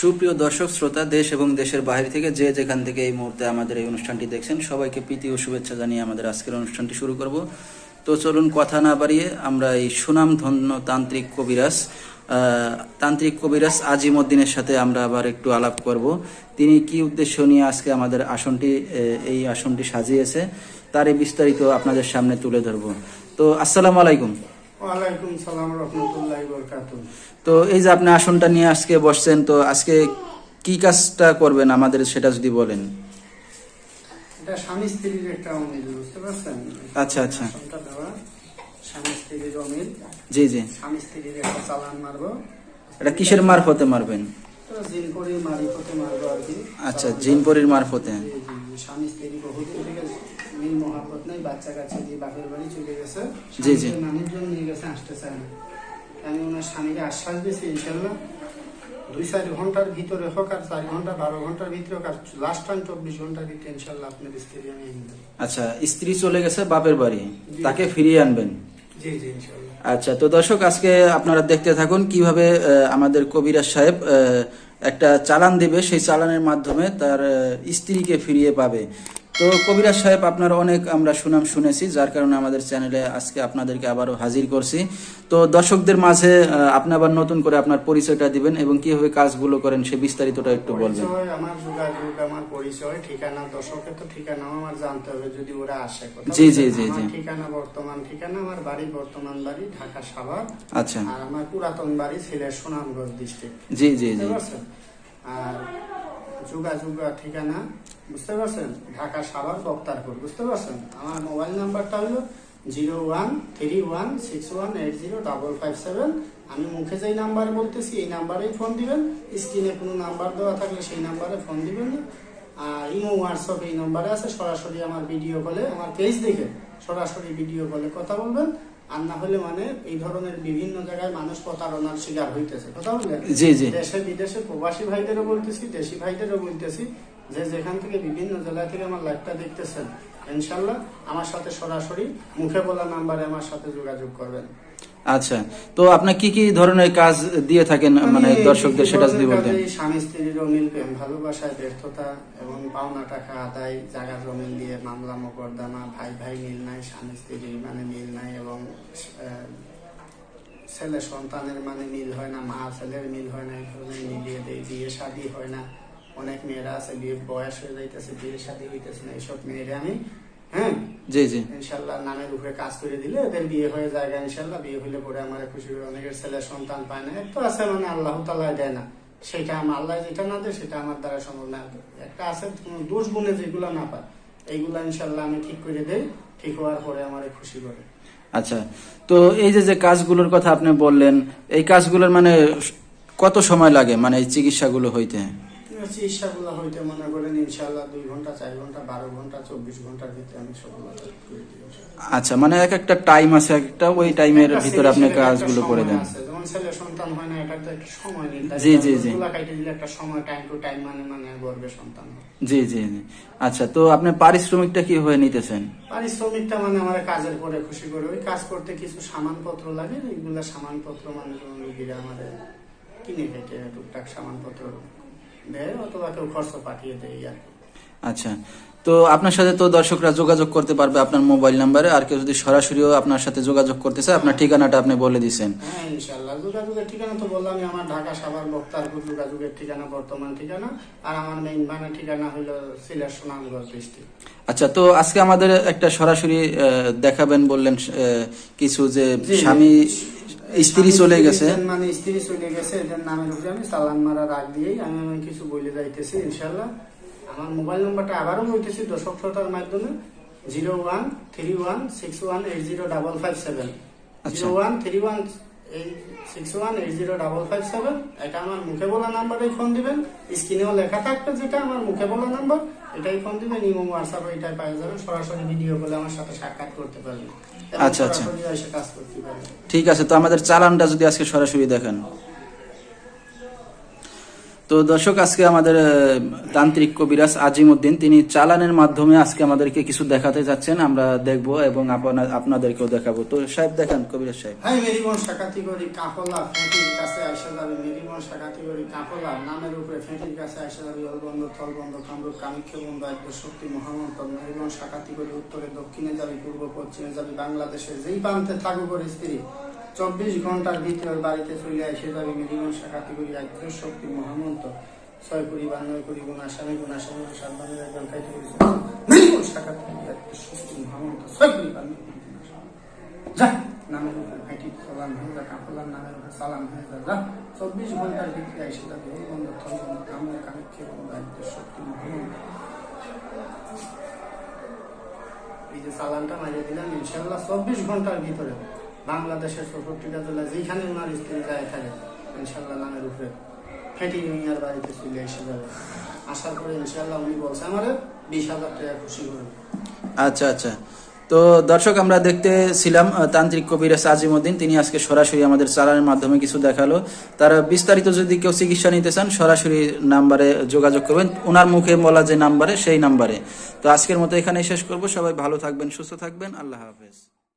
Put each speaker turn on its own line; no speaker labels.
সুপ্রিয় দর্শক, শ্রোতা, দেশ এবং দেশের বাইরে থেকে যে যেখান থেকে এই মুহূর্তে আমাদের এই অনুষ্ঠানটি দেখছেন, সবাইকে প্রীতি ও শুভেচ্ছা জানিয়ে আমাদের আজকের অনুষ্ঠানটি শুরু করব। তো চলুন কথা না বাড়িয়ে আমরা এই সুনাম ধন্য তান্ত্রিক কবিরাজ তান্ত্রিক কবিরাজ আজিমউদ্দিনের সাথে আমরা আবার একটু আলাপ করব। তিনি কি উদ্দেশ্য নিয়ে আজকে আমাদের আসনটি এই আসনটি সাজিয়েছে, তারই বিস্তারিত আপনাদের সামনে তুলে ধরব। তো আসসালামু আলাইকুম।
ওয়ালাইকুম সালাম রহমতুল্লাহ বরকাত
তো এই যে আপনি আসনটা নিয়ে আজকে বসছেন তো আজকে কি কাজটা করবেন আমাদের সেটা যদি বলেন?
এটা স্বামী স্ত্রীর একটা অমিল বুঝতে পারছেন?
আচ্ছা, আচ্ছা।
আসনটা স্বামী স্ত্রীর অমিল।
জি জি।
স্বামী স্ত্রীর একটা চালান মারবো।
এটা কিসের মারফতে মারবেন? আচ্ছা জিনপরির মারফতে।
স্বামী স্ত্রী থেকে মিল মহাপত নাই বাচ্চা কাচ্চা দিয়ে বাপের বাড়ি চলে গেছে।
জি, জি।
জন্য নিয়ে গেছে আসতে চায় না। আমি ওনার স্বামীকে আশ্বাস দিয়েছি ইনশাল্লাহ। দুই চার ঘণ্টার ভিতরে হোক আর চার ঘণ্টা বারো ঘণ্টার ভিতরে হোক আর লাস্ট টাইম চব্বিশ ঘণ্টার ভিতরে ইনশাল্লাহ আপনার স্ত্রী আমি
আচ্ছা স্ত্রী চলে গেছে বাপের বাড়ি তাকে ফিরিয়ে আনবেন?
জি জি ইনশাল্লাহ।
আচ্ছা তো দর্শক আজকে আপনারা দেখতে থাকুন কীভাবে আমাদের কবিরাজ সাহেব একটা চালান দেবে। সেই চালানের মাধ্যমে তার স্ত্রীকে ফিরিয়ে পাবে। তো কবিরাজ সাহেব আপনার অনেক আমরা সুনাম শুনেছি যার কারণে আমাদের চ্যানেলে আজকে আপনাদেরকে আবারও হাজির করছি। তো দর্শকদের মাঝে আপনি আবার নতুন করে আপনার পরিচয়টা দিবেন এবং কীভাবে কাজগুলো করেন সে বিস্তারিতটা একটু বলবেন।
আমার যোগাযোগ আমার পরিচয় ঠিকানা দর্শকের তো ঠিকানা আমার জানতে হবে যদি ওরা আসে
জি, জি, জি, জি।
ঠিকানা বর্তমান ঠিকানা আমার বাড়ি বর্তমান বাড়ি ঢাকা সাভার।
আচ্ছা।
আর আমার পুরাতন বাড়ি সিলেট সুনামগঞ্জ ডিস্ট্রিক্ট
জি জি জি।
আর যোগাযোগ ঠিকানা বুঝতে পারছেন? ঢাকা সাভার বক্তারপুর বুঝতে পারছেন? আমার মোবাইল নাম্বারটা হলো zero one three one six one eight zero double five seven. আমি মুখে যেই নাম্বার বলতেছি এই নাম্বারেই ফোন দিবেন। স্ক্রিনে কোনো নাম্বার দেওয়া থাকলে সেই নাম্বারে ফোন দিবেন। আর ইমো হোয়াটসঅ্যাপ এই নাম্বারে আছে সরাসরি আমার ভিডিও কলে আমার পেজ দেখে সরাসরি ভিডিও কলে কথা বলবেন। আর না হলে মানে এই ধরনের বিভিন্ন জায়গায় মানুষ প্রতারণার শিকার হইতেছে। কথা বললেন? দেশে বিদেশে প্রবাসী ভাইদেরও বলতেছি দেশি ভাইদেরও বলতেছি। যে যেখান থেকে বিভিন্ন জেলা থেকে আমার লাইভটা দেখতেছেন ইনশাল্লাহ আমার সাথে সরাসরি মুখে বলা নাম্বারে আমার সাথে যোগাযোগ করবেন।
আচ্ছা তো আপনি কি কি ধরনের কাজ দিয়ে থাকেন মানে দর্শকদের সেটা যদি বলতেন?
স্বামী স্ত্রীর অমিল প্রেম ভালোবাসায় ব্যর্থতা এবং পাওনা টাকা আদায় জায়গা জমিন দিয়ে মামলা মোকদ্দমা ভাই ভাই মিল নাই স্বামী স্ত্রীর মানে মিল নাই এবং ছেলে সন্তানের মানে মিল হয় না মা ছেলের মিল হয় না এই ধরনের মিলিয়ে দেয় বিয়ে শাদী হয় না। অনেক মেয়েরা আছে বিয়ে বয়স হয়ে যাইতেছে বিয়ে শাদী হইতেছে না এইসব মেয়েরা আমি হ্যাঁ?
জি জি।
ইনশাল্লাহ নামের উপরে কাজ করে দিলে এদের বিয়ে হয়ে যায় ইনশাল্লাহ। বিয়ে হইলে পরে আমার খুশি হবে অনেকের ছেলে সন্তান পায় না। একটু আছে মানে আল্লাহ তালা দেয় না। সেটা আমার আল্লাহ যেটা না দেয় সেটা আমার দ্বারা সম্ভব না। একটা আছে দোষ গুণে যেগুলো না পায় এইগুলা ইনশাল্লাহ আমি ঠিক করে দেই ঠিক হওয়ার পরে আমার খুশি করে।
আচ্ছা তো এই যে যে কাজগুলোর কথা আপনি বললেন এই কাজগুলোর মানে কত সময় লাগে মানে এই চিকিৎসাগুলো হইতে?
হইতে মনে করেন ইনশাল্লাহ দুই ঘণ্টা চার ঘণ্টা বারো ঘণ্টা চব্বিশ ঘণ্টার ভিতরে আমি দিই
আচ্ছা মানে এক একটা টাইম আছে একটা ওই টাইমের ভিতরে আপনি কাজগুলো করে দেন।
যেমন ছেলে সন্তান হয় না এটা তো একটা সময় নির্ধারিত
জি, জি, জি।
দিলে একটা সময় টাইম টু টাইম মানে মানে গর্বে সন্তান
জি জি জি। আচ্ছা তো আপনি পারিশ্রমিকটা কি হয়ে নিতেছেন?
পারিশ্রমিকটা মানে আমার কাজের পরে খুশি করে ওই কাজ করতে কিছু সামানপত্র লাগে এইগুলা সামানপত্র মানে রুগীরা আমাদের কিনে কেটে টুকটাক সামানপত্র দেয় অথবা কেউ খরচ পাঠিয়ে দেয়
আচ্ছা। তো আপনার সাথে তো দর্শকরা যোগাযোগ করতে পারবে আপনার মোবাইল নাম্বারে। আর কেউ যদি সরাসরিও আপনার সাথে যোগাযোগ করতে চায় আপনার ঠিকানাটা আপনি বলে দিচ্ছেন
হ্যাঁ ইনশাল্লাহ যোগাযোগের ঠিকানা তো বললামই আমার ঢাকা সাভার বক্তারপুর যোগাযোগের ঠিকানা বর্তমান ঠিকানা। আর আমার মেইন মানে ঠিকানা হলো সিলেট সুনামগঞ্জ ডিস্ট্রিক্ট
আচ্ছা তো আজকে আমাদের একটা সরাসরি দেখাবেন বললেন কিছু যে স্বামী স্ত্রী চলে গেছে।
মানে স্ত্রী চলে গেছে এদের নামের উপরে আমি চালান মারার আগ দিয়েই আমি কিছু বলে যাইতেছি ইনশাল্লাহ আমার মোবাইল নাম্বারটা আবারও বলতেছি দর্শক শ্রোতার মাধ্যমে zero one three one six one eight zero double five seven.
আচ্ছা।
Zero one three one eight six one eight zero double five seven. এটা আমার মুখে বলা নাম্বারে ফোন দিবেন। স্ক্রিনেও লেখা থাকবে যেটা আমার মুখে বলা নাম্বার। এটাই ফোন দিবেন ইমো হোয়াটসঅ্যাপ এটাই পাওয়া যাবেন সরাসরি ভিডিও বলে আমার সাথে সাক্ষাৎ করতে পারবেন।
আচ্ছা, আচ্ছা। ঠিক আছে তো আমাদের চালানটা যদি আজকে সরাসরি দেখেন। তো দর্শক, আজকে আমাদের তান্ত্রিক কবিরাজ আজিম উদ্দিন তিনি চালানের মাধ্যমে আজকে আমাদেরকে কিছু দেখাতে যাচ্ছেন, আমরা দেখব এবং আপনা- আপনাদেরকেও দেখাবো। তো সাহেব, দেখান, কবিরাজ সাহেব।
মেরিমন শাখাতি করি কাফলা কাছে যাবে। শাখাতি করি কাফলা নামের উপরে ফেঁটির কাছে আসে যাবে। অলবন্ধ কামরূপ কামিক্ষ বন্ধ শক্তি শাখাতি করি উত্তরে, দক্ষিণে যাবি, পূর্ব, পশ্চিমে যাবি। বাংলাদেশে যেই প্রান্তে থাকুক স্ত্রী চব্বিশ ঘণ্টার ভিতরে বাড়িতে চলে এসে যাবে মেরিমন শাখাতি করি আদ্য শক্তি মহামন্ত ছয় কুড়ি বা নয় কুড়ি গুণ আসামি গুণ আসামি সাত বানের একজন খাইতে করি মেরিমন শাখাতি শক্তি মহামন্ত ছয় কুড়ি হয়ে নামের হয়ে চব্বিশ ঘণ্টার ভিতরে এই যে মারিয়ে দিলাম ইনশাল্লাহ চব্বিশ ঘণ্টার ভিতরে বাংলাদেশের চৌষট্টিটা জেলা যেখানে ওনার স্ত্রী যায় থাকে ইনশাল্লাহ নামের উপরে। ফেটি মিয়ার বাড়িতে চলে এসে যাবে। আসার পরে ইনশাল্লাহ উনি বলছে, আমারে বিশ হাজার টাকা খুশি করবে
আচ্ছা আচ্ছা। তো দর্শক, আমরা দেখতে ছিলাম তান্ত্রিক কবিরাজ আজিমউদ্দিন। তিনি আজকে সরাসরি আমাদের চালানের মাধ্যমে কিছু দেখাল। তারা বিস্তারিত যদি কেউ চিকিৎসা নিতে চান, সরাসরি নাম্বারে যোগাযোগ করবেন। ওনার মুখে বলা যে নাম্বারে, সেই নাম্বারে। তো আজকের মতো এখানে শেষ করব। সবাই ভালো থাকবেন, সুস্থ থাকবেন। আল্লাহ হাফেজ।